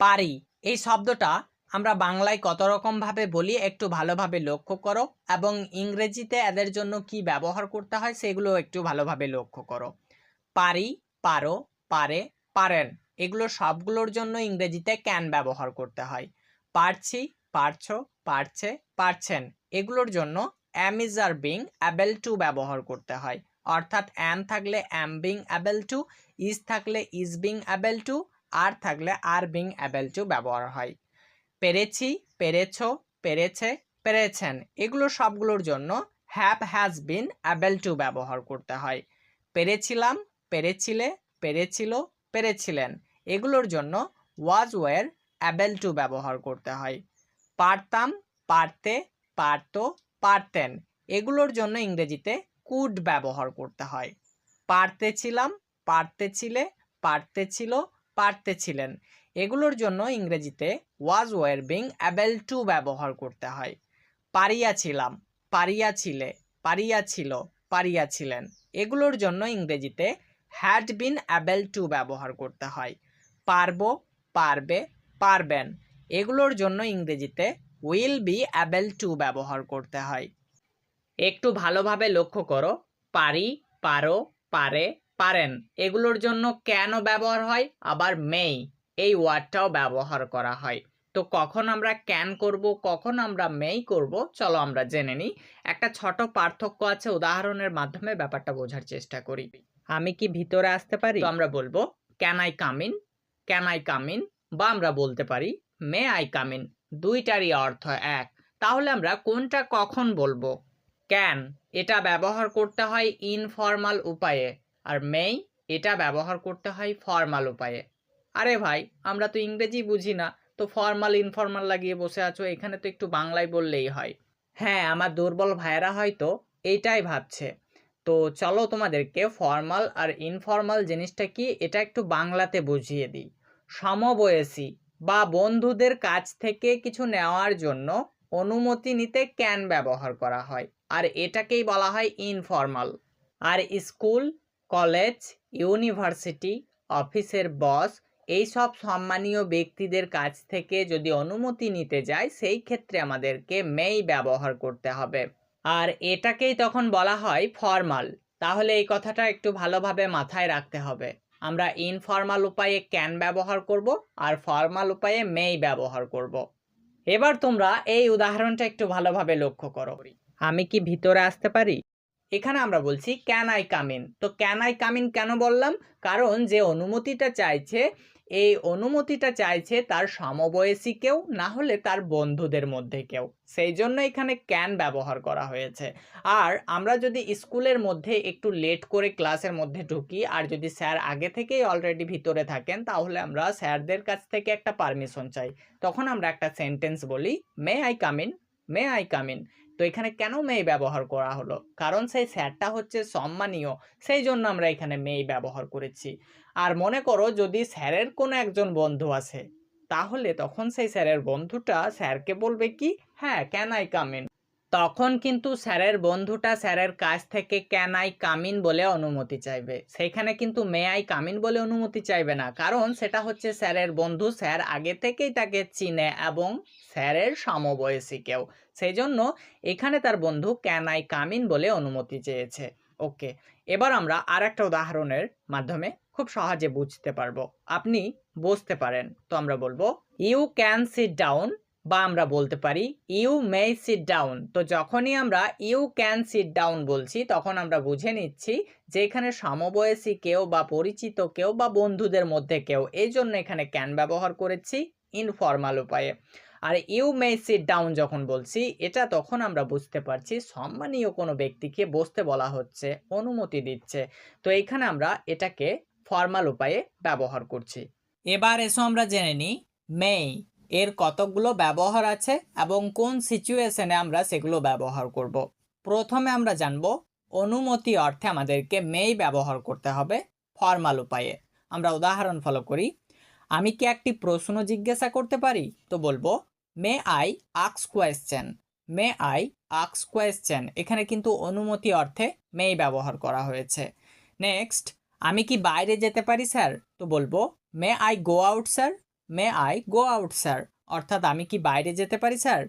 পারি। এই শব্দটা আমরা বাংলায় কত রকমভাবে বলি একটু ভালোভাবে লক্ষ্য করো এবং ইংরেজিতে এদের জন্য কি ব্যবহার করতে হয় সেগুলো একটু ভালোভাবে লক্ষ্য করো। পারি, পারো, পারে, পারেন। এগুলো সবগুলোর জন্য ইংরেজিতে ক্যান ব্যবহার করতে হয়। পারছি, পারছ, পারছে, পারছেন। এগুলোর জন্য am is are being able to ব্যবহার করতে হয়। অর্থাৎ অ্যাম থাকলে am being able to is থাকলে is being able to are থাকলে আর বিং অ্যাবেল টু ব্যবহার হয়। পেরেছি, পেরেছ, পেরেছে, পেরেছেন, এগুলো সবগুলোর জন্য have has been able to ব্যবহার করতে হয়। পেরেছিলাম, পেরেছিলে, পেরেছিল, পেরেছিলেন, এগুলোর জন্য ওয়াজ ওয়ার অ্যাবেল টু ব্যবহার করতে হয়। পারতাম, পারতে, পারতো, পারতেন, এগুলোর জন্য ইংরেজিতে কুড ব্যবহার করতে হয়। পারতেছিলাম, পারতেছিলে, পারতেছিল পারতেছিলেন। এগুলোর জন্য ইংরেজিতে was were being able to ব্যবহার করতে হয়। পারিয়াছিলাম, পারিয়াছিলে, পারিয়াছিল, পারিয়াছিলেন। এগুলোর জন্য ইংরেজিতে হ্যাড বিন অ্যাবেল টু ব্যবহার করতে হয়। পারব, পারবে, পারবেন। এগুলোর জন্য ইংরেজিতে উইল বি অ্যাবেল টু ব্যবহার করতে হয়। একটু ভালোভাবে লক্ষ্য করো। পারি, পারো, পারে পারেন। এগুলোর জন্য কেন ব্যবহার হয়? আবার মেই এই ওয়ার্ডটাও ব্যবহার করা হয়। তো কখন আমরা ক্যান করব, কখন আমরা মেই করব, চলো আমরা জেনে নিই। একটা ছোট পার্থক্য আছে, উদাহরণের মাধ্যমে ব্যাপারটা বোঝার চেষ্টা করি। আমি কি ভিতরে আসতে পারি? তো আমরা বলব can I come in can I come in বা আমরা বলতে পারি মে আই কাম ইন দুইটারই অর্থ এক। তাহলে আমরা কোনটা কখন বলব? ক্যান এটা ব্যবহার করতে হয় ইনফর্মাল উপায়ে। আর মেই এটা ব্যবহার করতে হয় ফর্মাল উপায়ে। আরে ভাই, আমরা তো ইংরেজি বুঝি না, তো ফর্মাল ইনফর্মাল লাগিয়ে বসে আছো, এখানে তো একটু বাংলায় বললেই হয়। হ্যাঁ আমার দুর্বল ভাইয়েরা হয়তো এইটাই ভাবছে। তো চলো তোমাদেরকে ফর্মাল আর ইনফর্মাল জিনিসটা কি, এটা একটু বাংলাতে বুঝিয়ে দিই। সমবয়সী বা বন্ধুদের কাছ থেকে কিছু নেওয়ার জন্য অনুমতি নিতে ক্যান ব্যবহার করা হয়, আর এটাকেই বলা হয় ইনফর্মাল আর স্কুল কলেজ, ইউনিভার্সিটি, অফিসের বস এই সব সম্মানীয় ব্যক্তিদের কাছ থেকে যদি অনুমতি নিতে যায়, সেই ক্ষেত্রে আমাদেরকে মেই ব্যবহার করতে হবে। আর এটাকেই তখন বলা হয় ফর্মাল। তাহলে এই কথাটা একটু ভালোভাবে মাথায় রাখতে হবে। আমরা ইনফর্মাল উপায়ে ক্যান ব্যবহার করব আর ফর্মাল উপায়ে মেই ব্যবহার করব। এবার তোমরা এই উদাহরণটা একটু ভালোভাবে লক্ষ্য করো। আমি কি ভিতরে আসতে পারি? এখানে আমরা বলছি ক্যান আই কামিন তো ক্যান আই কামিন কেন বললাম? কারণ যে অনুমতিটা চাইছে, এই অনুমতিটা চাইছে তার সমবয়সী কেউ, না হলে তার বন্ধুদের মধ্যে কেউ। সেই জন্য এখানে ক্যান ব্যবহার করা হয়েছে। আর আমরা যদি স্কুলের মধ্যে একটু লেট করে ক্লাসের মধ্যে ঢুকি, আর যদি স্যার আগে থেকেই অলরেডি ভিতরে থাকেন, তাহলে আমরা স্যারদের কাছ থেকে একটা পারমিশন চাই। তখন আমরা একটা সেন্টেন্স বলি may I come in may I come in তো এখানে কেন মেয়ে ব্যবহার করা হলো? কারণ সেই স্যারটা হচ্ছে সম্মানীয়, সেই জন্য আমরা এখানে মেয়ে ব্যবহার করেছি। আর মনে করো যদি স্যারের কোনো একজন বন্ধু আছে, তাহলে তখন সেই স্যারের বন্ধুটা স্যারকে বলবে কি হ্যাঁ ক্যান আই কামিন তখন কিন্তু স্যারের বন্ধুটা স্যারের কাছ থেকে ক্যান আই কামিন বলে অনুমতি চাইবে। সেইখানে কিন্তু মে আই কামিন বলে অনুমতি চাইবে না। কারণ সেটা হচ্ছে স্যারের বন্ধু, স্যার আগে থেকেই তাকে চিনে এবং স্যারের সমবয়সী কেউ সেই জন্য এখানে তার বন্ধু ক্যান আই কামিন বলে অনুমতি চেয়েছে। ওকে, এবার আমরা আর একটা উদাহরণের মাধ্যমে খুব সহজে বুঝতে পারব। আপনি বসতে পারেন, তো আমরা বলব ইউ ক্যান সিট ডাউন বা আমরা বলতে পারি ইউ মে সিট ডাউন তো যখনই আমরা ইউ ক্যান সিট ডাউন বলছি, তখন আমরা বুঝে নিচ্ছি যে এখানে সমবয়সী কেউ বা পরিচিত কেউ বা বন্ধুদের মধ্যে কেউ, এই জন্য এখানে ক্যান ব্যবহার করেছি ইনফর্মাল উপায়ে। আর ইউ মে সিট ডাউন যখন বলছি, এটা তখন আমরা বুঝতে পারছি সম্মানীয় কোনো ব্যক্তিকে বসতে বলা হচ্ছে, অনুমতি দিচ্ছে। তো এইখানে আমরা এটাকে ফর্মাল উপায়ে ব্যবহার করছি। এবার এসো আমরা জেনে নিই মেই এর কতকগুলো ব্যবহার আছে এবং কোন সিচুয়েশনে আমরা সেগুলো ব্যবহার করব। প্রথমে আমরা জানব অনুমতি অর্থে আমাদেরকে মেই ব্যবহার করতে হবে ফর্মাল উপায়ে। আমরা উদাহরণ ফলো করি। আমি কি একটি প্রশ্ন জিজ্ঞাসা করতে পারি? তো বলব মে আই আক্স কোয়েশ্চেন মে আই আক্স কোয়েশ্চেন এখানে কিন্তু অনুমতি অর্থে মেই ব্যবহার করা হয়েছে। নেক্সট আমি কি বাইরে যেতে পারি স্যার তো বলব may I go out sir may I go out, sir? অর্থাৎ আমি কি বাইরে যেতে পারি, স্যার?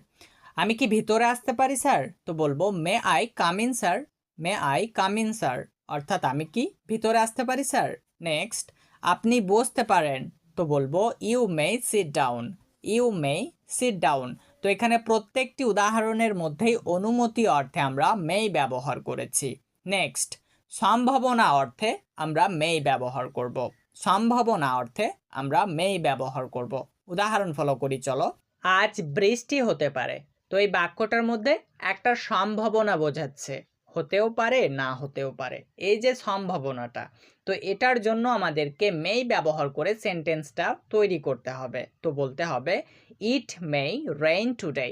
আমি কি ভিতরে আসতে পারি, স্যার? তো বলব, may I come in, sir. May I come in, sir. অর্থাৎ আমি কি ভিতরে আসতে পারি, স্যার? নেক্সট, আপনি বসতে পারেন। তো বলব, you may sit down. You may sit down. তো এখানে প্রত্যেকটি উদাহরণের মধ্যেই অনুমতি অর্থে আমরা মেই ব্যবহার করেছি। নেক্সট, সম্ভাবনা অর্থে আমরা মেই ব্যবহার করব। সম্ভাবনা অর্থে আমরা মেই ব্যবহার করব। উদাহরণ ফলো করি, চলো। আজ বৃষ্টি হতে পারে, তো এই বাক্যটার মধ্যে একটা সম্ভাবনা বোঝাচ্ছে। হতেও পারে, না হতেও পারে। এই যে সম্ভাবনাটা, তো এটার জন্য আমাদেরকে মেই ব্যবহার করে সেন্টেন্সটা তৈরি করতে হবে। তো বলতে হবে, it may rain today.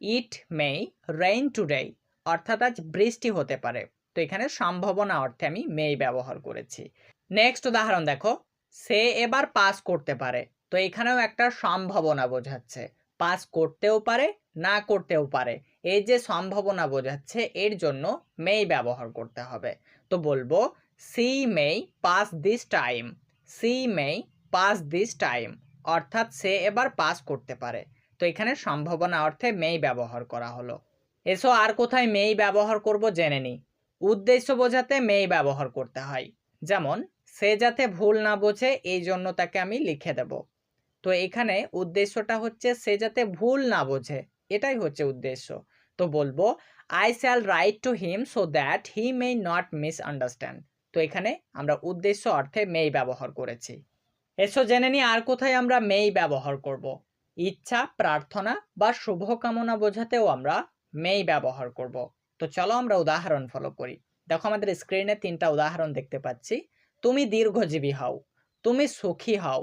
It may rain today, অর্থাৎ আজ বৃষ্টি হতে পারে। তো এখানে সম্ভাবনা অর্থে আমি মেই ব্যবহার করেছি। নেক্সট উদাহরণ দেখো। সে এবার পাস করতে পারে। তো এখানেও একটা সম্ভাবনা বোঝাচ্ছে। পাস করতেও পারে, না করতেও পারে। এই যে সম্ভাবনা বোঝাচ্ছে, এর জন্য মেই ব্যবহার করতে হবে। তো বলব she may pass this time she may pass this time অর্থাৎ সে এবার পাস করতে পারে। তো এখানে সম্ভাবনা অর্থে মেই ব্যবহার করা হলো। এসো আর কোথায় মেই ব্যবহার করব জেনে নিই। উদ্দেশ্য বোঝাতে মেই ব্যবহার করতে হয়। যেমন, সে যাতে ভুল না বোঝে, এই জন্য তাকে আমি লিখে দেব। তো এখানে উদ্দেশ্যটা হচ্ছে সে যাতে ভুল না বোঝে, এটাই হচ্ছে উদ্দেশ্য। তো বলব I shall write to him so that he may not misunderstand তো এখানে আমরা উদ্দেশ্য অর্থে মেই ব্যবহার করেছি। এসো জেনে নিই আর কোথায় আমরা মেই ব্যবহার করব। ইচ্ছা, প্রার্থনা বা শুভকামনা বোঝাতেও আমরা মেই ব্যবহার করব। তো চলো আমরা উদাহরণ ফলো করি। দেখো আমাদের স্ক্রিনে তিনটা উদাহরণ দেখতে পাচ্ছি। তুমি দীর্ঘজীবী হও, তুমি সুখী হও,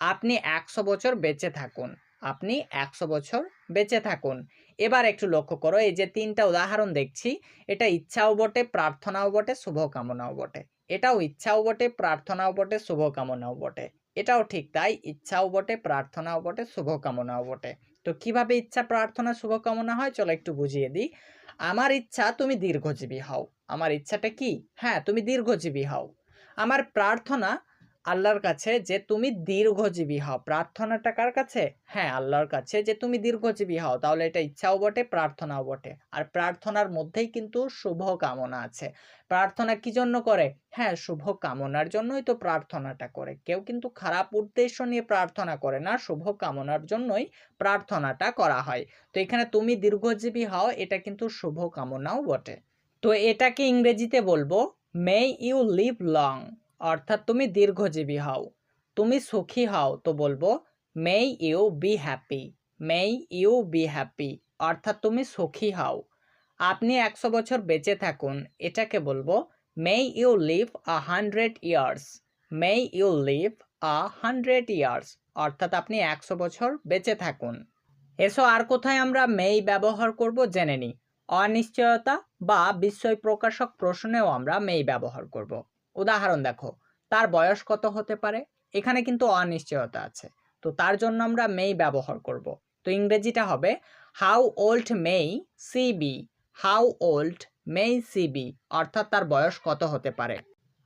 আপনি একশো বছর বেঁচে থাকুন, আপনি একশো বছর বেঁচে থাকুন। এবার একটু লক্ষ্য করো, এই যে তিনটা উদাহরণ দেখছি, এটা ইচ্ছাও বটে, প্রার্থনাও বটে, শুভকামনাও বটে। এটাও ইচ্ছাও বটে, প্রার্থনাও বটে, শুভকামনাও বটে। এটাও ঠিক তাই, ইচ্ছাও বটে, প্রার্থনাও বটে, শুভকামনাও বটে। তো কীভাবে ইচ্ছা, প্রার্থনা, শুভকামনা হয়? চলো একটু বুঝিয়ে দিই। আমার ইচ্ছা তুমি দীর্ঘজীবী হও। আমার ইচ্ছাটা কি? হ্যাঁ তুমি দীর্ঘজীবী হও। আমার প্রার্থনা আল্লাহর কাছে যে তুমি দীর্ঘজীবী হও। প্রার্থনাটা কার কাছে? হ্যাঁ আল্লাহর কাছে যে তুমি দীর্ঘজীবী হও। তাহলে এটা ইচ্ছাও বটে, প্রার্থনাও বটে। আর প্রার্থনার মধ্যেই কিন্তু শুভ কামনা আছে। প্রার্থনা কি জন্য করে? হ্যাঁ শুভ কামনার জন্যই তো প্রার্থনাটা করে। কেউ কিন্তু খারাপ উদ্দেশ্য নিয়ে প্রার্থনা করে না, শুভ কামনার জন্যই প্রার্থনাটা করা হয়। তো এখানে তুমি দীর্ঘজীবী হও, এটা কিন্তু শুভ কামনাও বটে। তো এটাকে ইংরেজিতে বলব মে ইউ লিভ লং অর্থাৎ তুমি দীর্ঘজীবী হও। তুমি সুখী হও তো বলব may you be happy may you be happy অর্থাৎ তুমি সুখী হও। আপনি একশো বছর বেঁচে থাকুন, এটাকে বলব may you live a hundred years may you live a hundred years অর্থাৎ আপনি একশো বছর বেঁচে থাকুন। এসো আর কোথায় আমরা মেই ব্যবহার করব জেনে নিই। অনিশ্চয়তা বা বিস্ময় প্রকাশক প্রশ্নেও আমরা মেই ব্যবহার করব। উদাহরণ দেখো, তার বয়স কত হতে পারে? এখানে কিন্তু অনিশ্চয়তা আছে। তো তার জন্য আমরা মেই ব্যবহার করব। তো ইংরেজিটা হবে how old may she be how old may she be অর্থাৎ তার বয়স কত হতে পারে?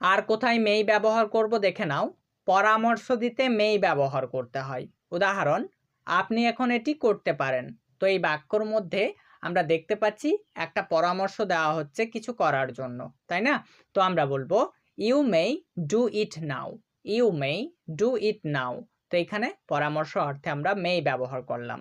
আর কোথায় মেই ব্যবহার করব দেখে নাও। পরামর্শ দিতে মেই ব্যবহার করতে হয়। উদাহরণ, আপনি এখন এটি করতে পারেন। তো এই বাক্যর মধ্যে আমরা দেখতে পাচ্ছি একটা পরামর্শ দেওয়া হচ্ছে কিছু করার জন্য, তাই না? তো আমরা বলব you may do it now you may do it now তো এখানে পরামর্শ অর্থে আমরা মেই ব্যবহার করলাম।